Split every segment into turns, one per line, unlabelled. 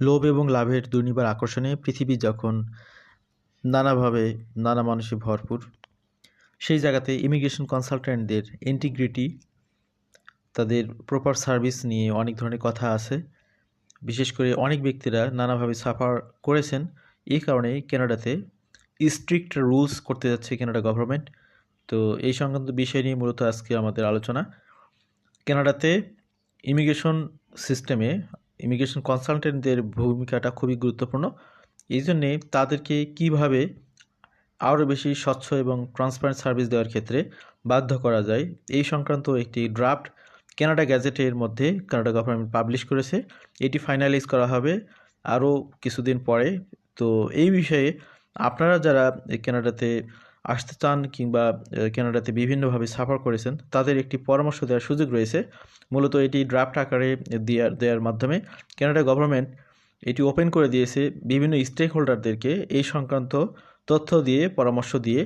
লোভ এবং লাভের দুর্নিবার আকর্ষণে পৃথিবী যখন নানাভাবে, নানা মানুষে ভরপুর, সেই জায়গাতে ইমিগ্রেশন কনসালট্যান্টদের ইন্টিগ্রিটি তাদের প্রপার সার্ভিস নিয়ে অনেক ধরনের কথা আছে। বিশেষ করে অনেক ব্যক্তিরা নানাভাবে সাফার করেছেন। এই কারণে কানাডাতে স্ট্রিক্ট রুলস করতে যাচ্ছে কানাডা গভর্নমেন্ট তো এই সংক্রান্ত বিষয় নিয়ে মূলত আজকে আমাদের আলোচনা। কানাডাতে ইমিগ্রেশন সিস্টেমে ইমিগ্রেশন কনসালটেন্টদের ভূমিকাটা খুবই গুরুত্বপূর্ণ। এই জন্যে তাদেরকে কীভাবে আরও বেশি স্বচ্ছ এবং ট্রান্সপারেন্ট সার্ভিস দেওয়ার ক্ষেত্রে বাধ্য করা যায়, এই সংক্রান্ত একটি ড্রাফট কানাডা গ্যাজেটের মধ্যে কানাডা গভর্নমেন্ট পাবলিশ করেছে। এটি ফাইনালাইজ করা হবে আরও কিছুদিন পরে। তো এই বিষয়ে আপনারা যারা কানাডাতে আসতে চান কিংবা কেনাডাতে বিভিন্নভাবে সাফার করেছেন, তাদের একটি পরামর্শ দেওয়ার সুযোগ রয়েছে। মূলত এটি ড্রাফট আকারে দেওয়ার দেওয়ার মাধ্যমে কেনাডা গভর্নমেন্ট এটি ওপেন করে দিয়েছে বিভিন্ন স্টেক হোল্ডারদেরকে এই সংক্রান্ত তথ্য দিয়ে, পরামর্শ দিয়ে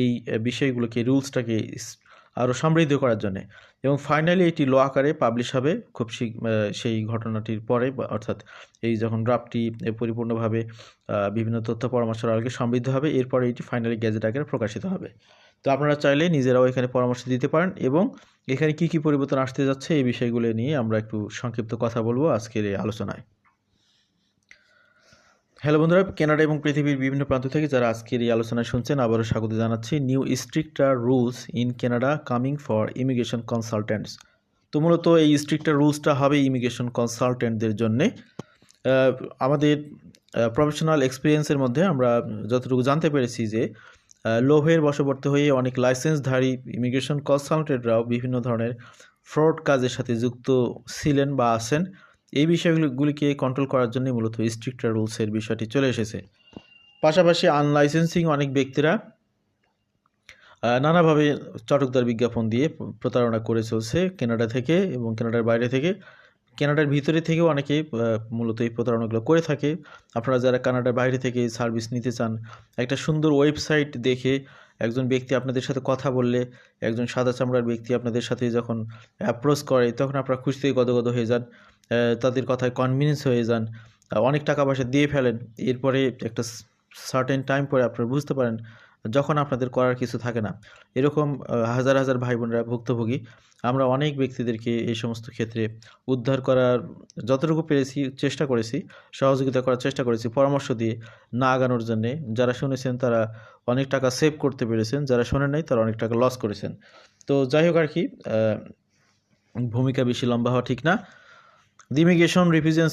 এই বিষয়গুলোকে, রুলসটাকে আরও সমৃদ্ধ করার জন্যে। এবং ফাইনালি এটি ল আকারে পাবলিশ হবে খুব সেই ঘটনাটির পরে, অর্থাৎ এই যখন ড্রাফটটি পরিপূর্ণভাবে বিভিন্ন তথ্য পরামর্শের আগে সমৃদ্ধ হবে, এরপরে এটি ফাইনালি গ্যাজেট আকারে প্রকাশিত হবে। তো আপনারা চাইলে নিজেরাও এখানে পরামর্শ দিতে পারেন এবং এখানে কি কি পরিবর্তন আসতে যাচ্ছে, এই বিষয়গুলো নিয়ে আমরা একটু সংক্ষিপ্ত কথা বলব আজকের এই আলোচনায়। হ্যালো বন্ধুরা, কানাডা এবং পৃথিবীর বিভিন্ন প্রান্ত থেকে যারা আজকের এই আলোচনা শুনছেন, আবারও স্বাগত জানাচ্ছি new stricter rules in Canada coming for immigration consultants. তো মূলত এই স্ট্রিক্টার রুলসটা হবে ইমিগ্রেশন কনসালটেন্টদের জন্যে। আমাদের প্রফেশনাল এক্সপিরিয়েন্সের মধ্যে আমরা যতটুকু জানতে পেরেছি যে লোভের বশবর্তী হয়ে অনেক লাইসেন্সধারী ইমিগ্রেশন কনসালটেন্টরাও বিভিন্ন ধরনের ফ্রড কাজের সাথে যুক্ত ছিলেন বা আছেন। এই বিষয়গুলিকে কন্ট্রোল করার জন্য মূলত স্ট্রিক্টার রুলসের বিষয়টি চলে এসেছে। পাশাপাশি আনলাইসেন্সিং অনেক ব্যক্তিরা নানাভাবে চটকদার বিজ্ঞাপন দিয়ে প্রতারণা করে চলছে কেনাডা থেকে এবং কেনাডার বাইরে থেকে। কেনাডার ভিতরে থেকেও অনেকে মূলত এই প্রতারণাগুলো করে থাকে। আপনারা যারা কানাডার বাইরে থেকে সার্ভিস নিতে চান, একটা সুন্দর ওয়েবসাইট দেখে একজন ব্যক্তি আপনাদের সাথে কথা বললে, একজন সাদা চামড়ার ব্যক্তি আপনাদের সাথে যখন অ্যাপ্রোচ করে, তখন আপনারা খুশিতে গদগদ হয়ে যান। তাদের কথায় কনভিনেন্স হয়ে যান। অনেক টাকা পয়সা দিয়ে ফেলেন। এরপরে একটা সার্টেন টাইম পরে আপনারা বুঝতে পারেন, যখন আপনাদের করার কিছু থাকে না। এরকম হাজার হাজার ভাই বোনরা ভুক্তভোগী। আমরা অনেক ব্যক্তিদেরকে এই সমস্ত ক্ষেত্রে উদ্ধার করার যতটুকু পেরেছি চেষ্টা করেছি, সহযোগিতা করার চেষ্টা করেছি, পরামর্শ দিয়ে না আগানোর জন্যে। যারা শুনেছেন তারা অনেক টাকা সেভ করতে পেরেছেন। যারা শোনেন নাই তারা অনেক টাকা লস করেছেন। তো যাই হোক আর কি ভূমিকা বেশি লম্বা হওয়া ঠিক না। The immigration represents